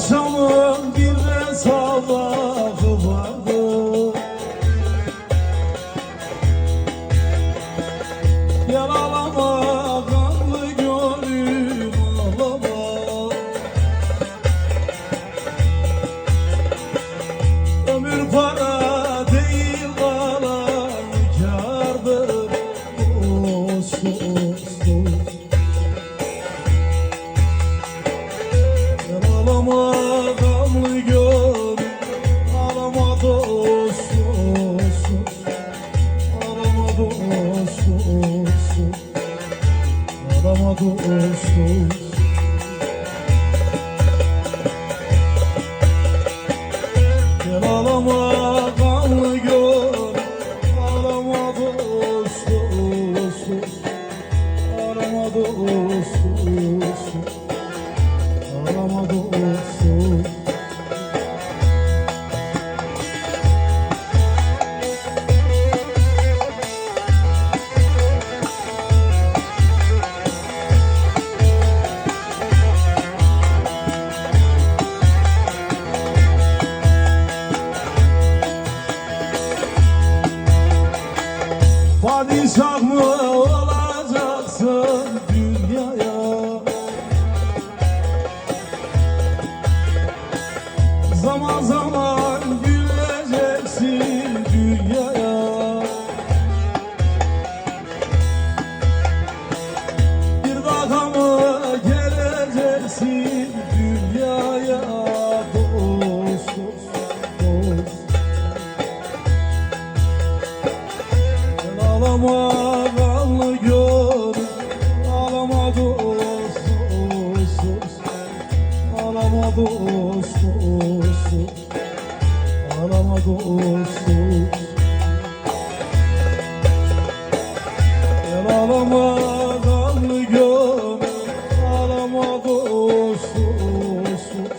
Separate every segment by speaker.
Speaker 1: Her akşamın bir sabahı vardı Yaralama Dost dost Gel ağlama kanlı gönlüm Ağlama dost dost dost. Ağlama dost dost dost. Ağlama dost Padişah mı olacaksın dünyaya? Zaman zaman güleceksin Ağlama dost dost. Dost Ağlama dost dost. Gel ağlama kanlı gönlüm Ağlama dost dost dost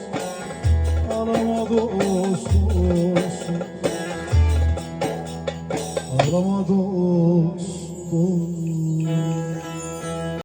Speaker 1: Ağlama dost dost dost Ağlama dost dost